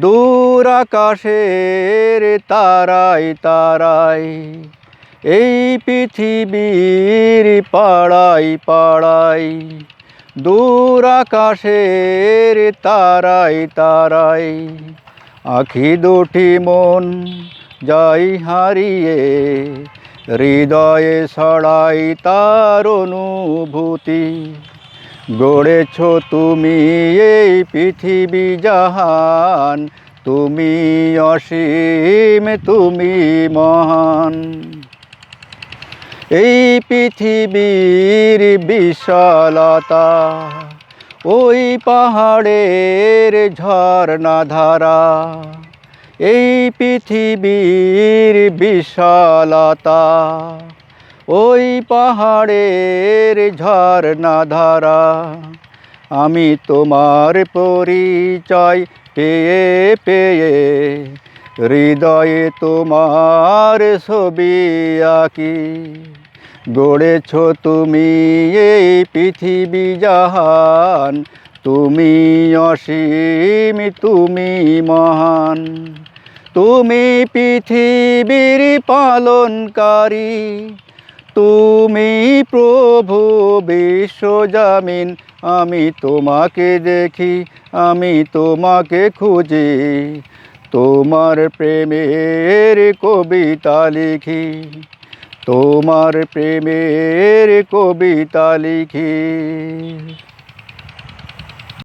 দূর আকাশের তারাই তারাই এই পৃথিবীর পাড়ায় পাড়াই দূর আকাশের তারাই তারাই আখি দুটি মন যাই হারিয়ে, হৃদয়ে ছড়াই তার অনুভূতি। গড়েছ তুমি এই পৃথিবী জাহান, তুমি অসীম, তুমি মহান। এই পৃথিবীর বিশালতা, ওই পাহাড়ের ঝর্ণা ধারা এই পৃথিবীর বিশালতা ওই পাহাড়ের ঝর্ণা ধারা। আমি তোমার পরিচয় পেয়ে পেয়ে, হৃদয়ে তোমার ছবি আঁকি। গড়েছ তুমি এই পৃথিবী জাহান, তুমি অসীম, তুমি মহান। তুমি পৃথিবীর পালনকারী তুমি প্রভু বিশ্বজামিন, আমি তোমাকে দেখি, আমি তোমাকে খুঁজি। তোমার প্রেমের কবিতা লিখি, তোমার প্রেমের কবিতা লিখি।